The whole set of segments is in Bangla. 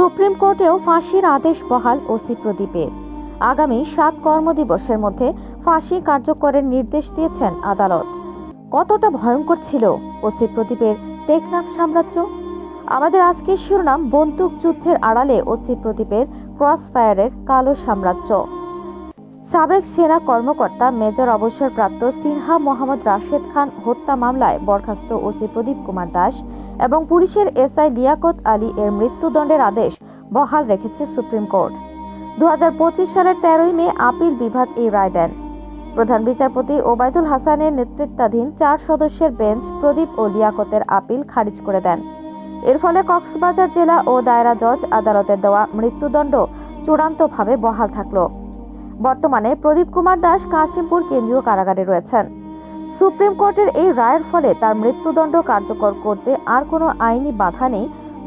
সুপ্রিম কোর্টেও ফাঁসির আদেশ বহাল ওসি প্রদীপের। আগামী সাত কর্মদিবসের মধ্যে ফাঁসি কার্যকরের নির্দেশ দিয়েছেন আদালত। কতটা ভয়ঙ্কর ছিল ওসি প্রদীপের টেকনাফ সাম্রাজ্য? আমাদের আজকের শিরোনাম, বন্দুক যুদ্ধের আড়ালে ওসি প্রদীপের ক্রস ফায়ারের কালো সাম্রাজ্য। সাবেক সেনা কর্মকর্তা মেজর অবসরপ্রাপ্ত সিনহা মোহাম্মদ রাশেদ খান হত্যা মামলায় বরখাস্ত ওসি প্রদীপ কুমার দাস এবং পুলিশের এসআই লিয়াকত আলী এর মৃত্যুদণ্ডের আদেশ বহাল রেখেছে সুপ্রিম কোর্ট। দু হাজার পঁচিশ সালের তেরোই মে আপিল বিভাগ এই রায় দেন। প্রধান বিচারপতি ওবায়দুল হাসানের নেতৃত্বাধীন চার সদস্যের বেঞ্চ প্রদীপ ও লিয়াকতের আপিল খারিজ করে দেন। এর ফলে কক্সবাজার জেলা ও দায়রা জজ আদালতের দেওয়া মৃত্যুদণ্ড চূড়ান্তভাবে বহাল থাকল। বর্তমানে প্রদীপ কুমার দাস কাশিমপুর কেন্দ্রীয় কারাগারে রয়েছেন। সুপ্রিম কোর্টের এই রায়ের ফলে তার মৃত্যুদণ্ড কার্যকর করতে আর কোনো আইনি বাধা নেই,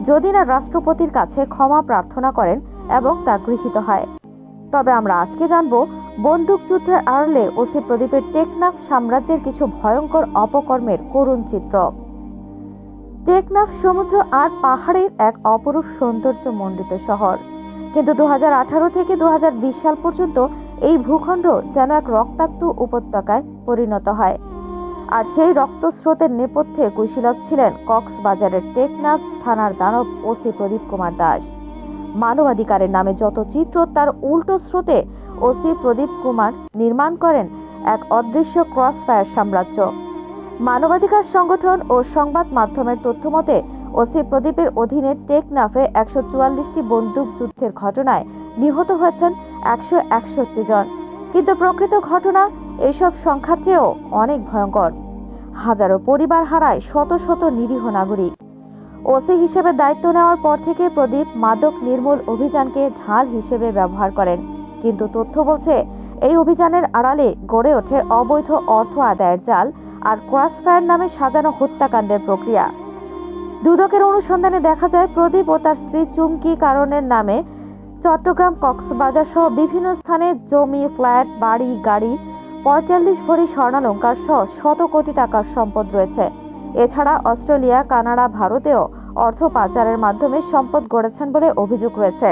যদি না রাষ্ট্রপতির কাছে ক্ষমা প্রার্থনা করেন এবং তা গৃহীত হয়। তবে আমরা আজকে জানব বন্দুকযুদ্ধের আড়লে ওসি প্রদীপের টেকনাফ সাম্রাজ্যের কিছু ভয়ঙ্কর অপকর্মের করুণ চিত্র। টেকনাফ সমুদ্র আর পাহাড়ের এক অপরূপ সৌন্দর্য মণ্ডিত শহর। কিন্তু দুহাজার আঠারো থেকে দু হাজার বিশ সাল পর্যন্ত এই ভূখণ্ড যেন এক রক্তাক্ত উপত্যকায় পরিণত হয়। আর সেই রক্তস্রোতের নেপথ্যে কুশীলভ ছিলেন কক্সবাজারের টেকনাফ থানার দানব ওসি প্রদীপ কুমার দাস। মানবাধিকারের নামে যত চিত্র, তার উল্টো স্রোতে ওসি প্রদীপ কুমার নির্মাণ করেন এক অদৃশ্য ক্রস ফায়ার সাম্রাজ্য। মানবাধিকার সংগঠন ও সংবাদ মাধ্যমের তথ্য মতে ওসি প্রদীপের অধীনে টেকনাফে একশো চুয়াল্লিশটি বন্দুক যুদ্ধের ঘটনায় নিহত হয়েছেন একশো একষট্টি জন। কিন্তু প্রকৃত ঘটনা, এসব সংখ্যার চেয়েও অনেক ভয়ঙ্কর। হাজারো পরিবার হারায় শত শত নিরীহ নাগরিক। ওসি হিসেবে দায়িত্ব নেওয়ার পর থেকে প্রদীপ মাদক নির্মূল অভিযানকে ঢাল হিসেবে ব্যবহার করেন। কিন্তু তথ্য বলছে, এই অভিযানের আড়ালে গড়ে ওঠে অবৈধ অর্থ আদায়ের জাল আর ক্রসফায়ার নামে সাজানো হত্যাকাণ্ডের প্রক্রিয়া। দুদকের অনুসন্ধানে দেখা যায়, প্রদীপ ও তার স্ত্রী চুমকি কারণের নামে চট্টগ্রাম কক্সবাজার সহ বিভিন্ন স্থানে জমি, ফ্ল্যাট, বাড়ি, গাড়ি, পঁয়তাল্লিশ ভরি স্বর্ণালঙ্কার সহ শত কোটি টাকার সম্পদ রয়েছে। এছাড়া অস্ট্রেলিয়া, কানাডা, ভারতেও অর্থ পাচারের মাধ্যমে সম্পদ গড়েছেন বলে অভিযোগ রয়েছে।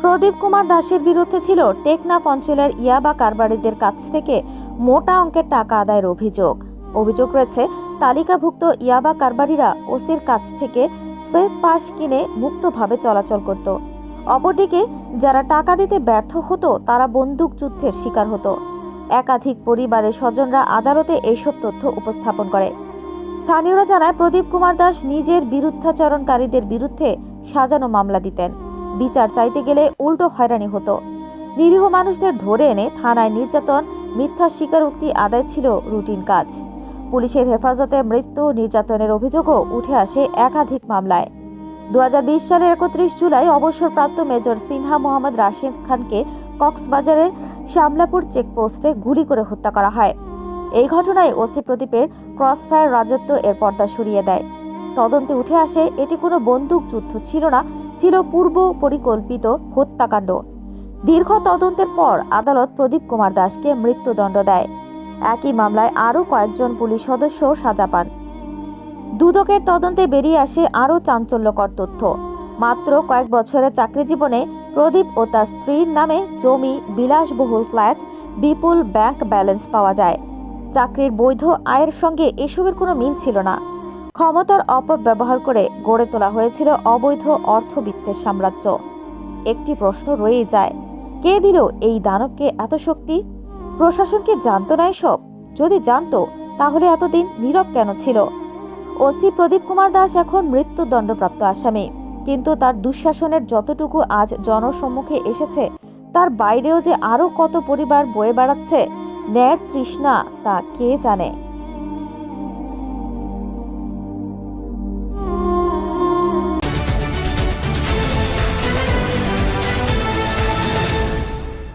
প্রদীপ কুমার দাসের বিরুদ্ধে ছিল টেকনাফ অঞ্চলের ইয়াবা কারবারিদের কাছ থেকে মোটা অঙ্কের টাকা আদায়ের অভিযোগ। অভিযোগ রয়েছে তালিকাভুক্ত ইয়াবা কারবারিরা ওসির কাছ থেকে সেফ পাস কিনে মুক্তভাবে চলাচল করত। অপরদিকে, যারা টাকা দিতে ব্যর্থ হতো, তারা বন্দুক যুদ্ধের শিকার হতো। একাধিক পরিবারের স্বজনরা আদালতে এইসব তথ্য উপস্থাপন করে। স্থানীয়রা জানায়, প্রদীপ কুমার দাস নিজের বিরুদ্ধাচরণকারীদের বিরুদ্ধে সাজানো মামলা দিতেন। বিচার চাইতে গেলে উল্টো হয়রানি হতো। নিরীহ মানুষদের ধরে এনে থানায় নির্যাতন, মিথ্যা স্বীকারোক্তি আদায় ছিল রুটিন কাজ। পুলিশের হেফাজতে মৃত্যু নির্যাতনের অভিযোগও উঠে আসে একাধিক মামলায়। দু হাজার বিশ সালের একত্রিশ জুলাই অবসরপ্রাপ্ত মেজর সিনহা মোহাম্মদ রাশিদ খানকে কক্সবাজারের শামলাপুর চেকপোস্টে গুলি করে হত্যা করা হয়। এই ঘটনায় ওসি প্রদীপের ক্রসফায়ার রাজত্ব এর পর্দা সরিয়ে দেয়। তদন্তে উঠে আসে, এটি কোনো বন্দুক যুদ্ধ ছিল না, ছিল পূর্ব পরিকল্পিত হত্যাকাণ্ড। দীর্ঘ তদন্তের পর আদালত প্রদীপ কুমার দাসকে মৃত্যুদণ্ড দেয়। একই মামলায় আরও কয়েকজন পুলিশ সদস্য সাজা পান। দুদকের তদন্তে বেরিয়ে আসে আরও চাঞ্চল্যকর তথ্য। মাত্র কয়েক বছরের চাকরি জীবনে প্রদীপ ও তার স্ত্রীর নামে জমি, বিলাসবহুল ফ্ল্যাট, বিপুল ব্যাংক ব্যালেন্স পাওয়া যায়। চাকরির বৈধ আয়ের সঙ্গে এসবের কোনো মিল ছিল না। ক্ষমতার অপব্যবহার করে গড়ে তোলা হয়েছিল অবৈধ অর্থবিত্তের সাম্রাজ্য। একটি প্রশ্ন রয়েই যায়, কে দিল এই দানবকে এত শক্তি? প্রশাসন কি জানতো না এসব? যদি জানতো, তাহলে এতদিন নীরব কেন ছিল? ওসি প্রদীপ কুমার দাস এখন মৃত্যুদণ্ডপ্রাপ্ত আসামি। কিন্তু তার দুঃশাসনের যতটুকু আজ জনসম্মুখে এসেছে, তার বাইরেও যে আরও কত পরিবার বয়ে বেড়াচ্ছে, ন্যায়ের তৃষ্ণা তা কে জানে?